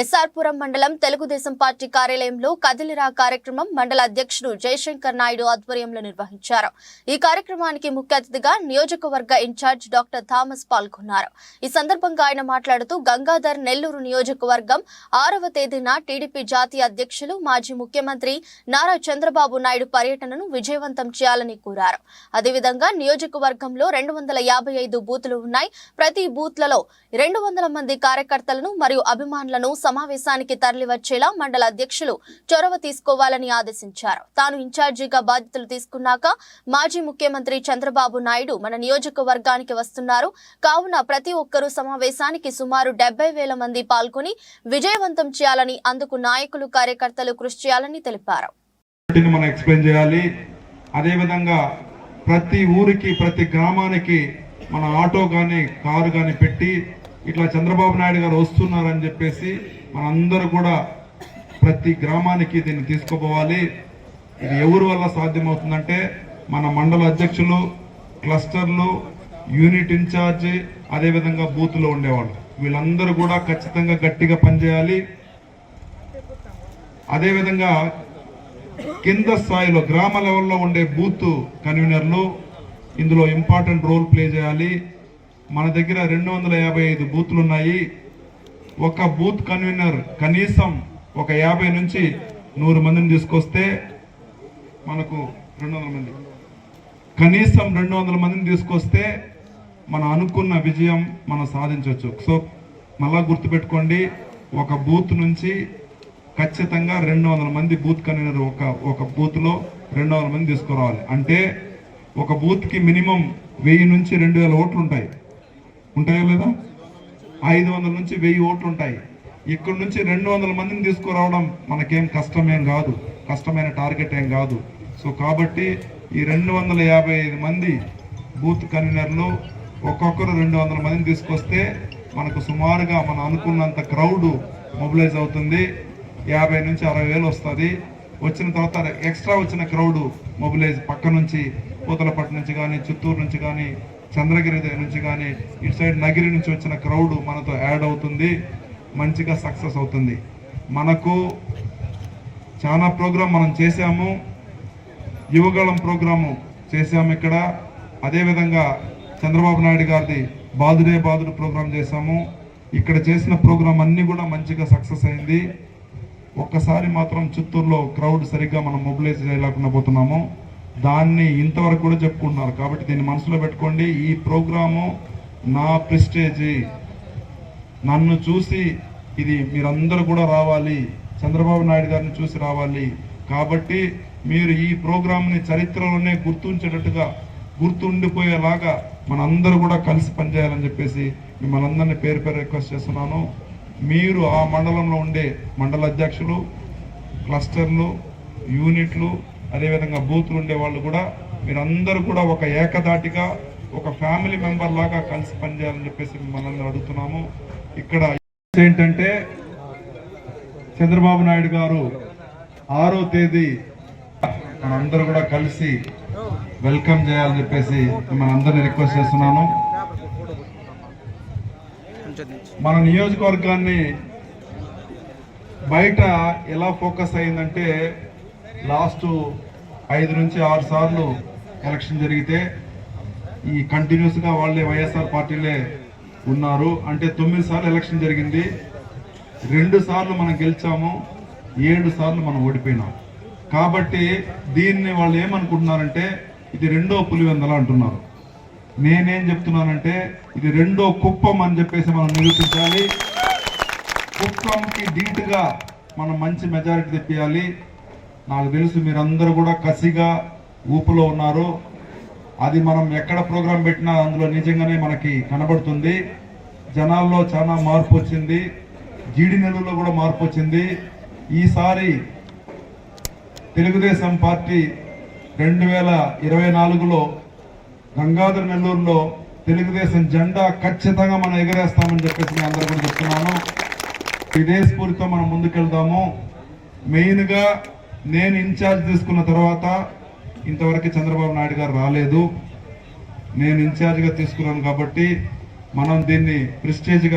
ఎస్ఆర్పురం మండలం తెలుగుదేశం పార్టీ కార్యాలయంలో కదిలిరా కార్యక్రమం మండల అధ్యక్షుడు జయశంకర్ నాయుడు ఆధ్వర్యంలో నిర్వహించారు. ఈ కార్యక్రమానికి ముఖ్య అతిథిగా నియోజకవర్గ ఇన్ఛార్జ్ డాక్టర్ థామస్ పాల్గొన్నారు. ఈ సందర్భంగా ఆయన మాట్లాడుతూ గంగాధర్ నెల్లూరు నియోజకవర్గం ఆరవ తేదీన టీడీపీ జాతీయ అధ్యక్షులు మాజీ ముఖ్యమంత్రి నారా చంద్రబాబు నాయుడు పర్యటనను విజయవంతం చేయాలని కోరారు. అదేవిధంగా నియోజకవర్గంలో రెండు వందల యాభై ఐదు బూతులు ఉన్నాయి. ప్రతి బూత్లలో రెండు వందల మంది కార్యకర్తలను మరియు అభిమానులను సమావేశానికి తరలివచ్చేలా మండల అధ్యక్షులు చొరవ తీసుకోవాలని ఆదేశించారు. తాను ఇన్ఛార్జిగా బాధ్యతలు తీసుకున్నాక మాజీ ముఖ్యమంత్రి చంద్రబాబు నాయుడు మన నియోజకవర్గానికి వస్తున్నారు. కావున ప్రతి ఒక్కరూ సమావేశానికి సుమారు డెబ్బై వేల మంది పాల్గొని విజయవంతం చేయాలని అందుకు నాయకులు కార్యకర్తలు కృషి చేయాలని తెలిపారు. మనం ఎక్స్ప్లెయిన్ చేయాలి. అదేవిధంగా ప్రతి ఊరికి ప్రతి గ్రామానికి మన ఆటో కానీ కారు కానీ పెట్టి ఇట్లా చంద్రబాబు నాయుడు గారు వస్తున్నారని చెప్పేసి మనందరూ కూడా ప్రతి గ్రామానికి దీన్ని తీసుకుపోవాలి. ఇది ఎవరి వల్ల సాధ్యమవుతుందంటే మన మండల అధ్యక్షులు క్లస్టర్లు యూనిట్ ఇన్ఛార్జ్ అదేవిధంగా బూత్లో ఉండేవాళ్ళు. వీళ్ళందరూ కూడా ఖచ్చితంగా గట్టిగా పనిచేయాలి. అదేవిధంగా కింద స్థాయిలో గ్రామ లెవెల్లో ఉండే బూత్ కన్వీనర్లు ఇందులో ఇంపార్టెంట్ రోల్ ప్లే చేయాలి. మన దగ్గర రెండు వందల యాభై ఐదు బూత్లు ఉన్నాయి ఒక బూత్ కన్వీనర్ కనీసం ఒక యాభై నుంచి నూరు మందిని తీసుకొస్తే మనకు రెండు వందల మంది. కనీసం రెండు వందల మందిని తీసుకొస్తే మనం అనుకున్న విజయం మనం సాధించవచ్చు. సో మళ్ళా గుర్తుపెట్టుకోండి ఒక బూత్ నుంచి ఖచ్చితంగా రెండు వందల మంది బూత్ కన్వీనర్ ఒక ఒక బూత్లో రెండు వందల మంది తీసుకురావాలి. అంటే ఒక బూత్కి మినిమం వెయ్యి నుంచి రెండు వేల ఓట్లు ఉంటాయి ఉంటాయో లేదా? ఐదు వందల నుంచి వెయ్యి ఓట్లు ఉంటాయి. ఇక్కడ నుంచి రెండు వందల మందిని తీసుకురావడం మనకేం కష్టమేం కాదు. కష్టమైన టార్గెట్ ఏం కాదు. సో కాబట్టి ఈ రెండు వందల యాభై ఐదు మంది బూత్ కన్వీనర్లు ఒక్కొక్కరు రెండు వందల మందిని తీసుకొస్తే మనకు సుమారుగా మనం అనుకున్నంత క్రౌడ్ మొబిలైజ్ అవుతుంది. యాభై నుంచి అరవై వేలు వస్తుంది. వచ్చిన తర్వాత ఎక్స్ట్రా వచ్చిన క్రౌడ్ మొబిలైజ్ పక్క నుంచి పూతలపట్టు నుంచి కానీ చిత్తూరు నుంచి కానీ చంద్రగిరి దగ్గర నుంచి కానీ ఇటు సైడ్ నగిరి నుంచి వచ్చిన క్రౌడ్ మనతో యాడ్ అవుతుంది మంచిగా సక్సెస్ అవుతుంది. మనకు చాలా ప్రోగ్రాం మనం చేశాము యువగళం ప్రోగ్రాము చేశాము ఇక్కడ. అదేవిధంగా చంద్రబాబు నాయుడు గారిది బాదుడే బాదుడు ప్రోగ్రాం చేశాము. ఇక్కడ చేసిన ప్రోగ్రాం అన్నీ కూడా మంచిగా సక్సెస్ అయింది. ఒక్కసారి మాత్రం చిత్తూరులో క్రౌడ్ సరిగ్గా మనం మొబిలైజ్ చేయలేకుండా పోతున్నాము. దాన్ని ఇంతవరకు కూడా చెప్పుకుంటున్నారు. కాబట్టి దీన్ని మనసులో పెట్టుకోండి. ఈ ప్రోగ్రాము నా ప్రెస్టేజీ. నన్ను చూసి ఇది మీరందరూ కూడా రావాలి. చంద్రబాబు నాయుడు గారిని చూసి రావాలి. కాబట్టి మీరు ఈ ప్రోగ్రామ్ని చరిత్రలోనే గుర్తుంచేటట్టుగా గుర్తుండిపోయేలాగా మనందరూ కూడా కలిసి పనిచేయాలని చెప్పేసి మిమ్మల్ని అందరినీ పేరు పేరు రిక్వెస్ట్ చేస్తున్నాను. మీరు ఆ మండలంలో ఉండే మండల అధ్యక్షులు క్లస్టర్లు యూనిట్లు అదేవిధంగా బూత్లు ఉండే వాళ్ళు కూడా మీరందరూ కూడా ఒక ఏకదాటిగా ఒక ఫ్యామిలీ మెంబర్ లాగా కలిసి పనిచేయాలని చెప్పేసి మిమ్మల్ని అడుగుతున్నాము. ఇక్కడ ఏంటంటే చంద్రబాబు నాయుడు గారు ఆరో తేదీ మనందరూ కూడా కలిసి వెల్కమ్ చేయాలని చెప్పేసి మిమ్మల్ని అందరినీ రిక్వెస్ట్ చేస్తున్నాను. మన నియోజకవర్గాన్ని బయట ఎలా ఫోకస్ అయిందంటే లాస్ట్ ఐదు నుంచి ఆరు సార్లు ఎలక్షన్ జరిగితే ఈ కంటిన్యూస్గా వాళ్ళే వైఎస్ఆర్ పార్టీలే ఉన్నారు. అంటే తొమ్మిది సార్లు ఎలక్షన్ జరిగింది. రెండు సార్లు మనం గెలిచాము. ఏడు సార్లు మనం ఓడిపోయినాం. కాబట్టి దీన్ని వాళ్ళు ఏమనుకుంటున్నారంటే ఇది రెండో పులివెందల అంటున్నారు. నేనేం చెప్తున్నానంటే ఇది రెండో కుప్పం అని చెప్పేసి మనం నిరూపించాలి. కుప్పంకి ధీటుగా మనం మంచి మెజారిటీ తెప్పియాలి. నాకు తెలుసు మీరందరూ కూడా కసిగా ఊపులో ఉన్నారు. అది మనం ఎక్కడ ప్రోగ్రాం పెట్టినా అందులో నిజంగానే మనకి కనబడుతుంది. జనాల్లో చాలా మార్పు వచ్చింది. జీడి నెలలో కూడా మార్పు వచ్చింది. ఈసారి తెలుగుదేశం పార్టీ రెండు వేల ఇరవై నాలుగులో గంగాధర నెల్లూరులో తెలుగుదేశం జెండా ఖచ్చితంగా మనం ఎగరేస్తామని చెప్పేసి నేను అందరూ కూడా చెప్తున్నాను. ఇదే స్ఫూర్తితో మనం ముందుకెళ్దాము. మెయిన్గా నేను ఇన్ఛార్జ్ తీసుకున్న తర్వాత ఇంతవరకు చంద్రబాబు నాయుడు గారు రాలేదు. నేను ఇన్ఛార్జ్గా తీసుకున్నాను కాబట్టి మనం దీన్ని ప్రిస్టేజ్గా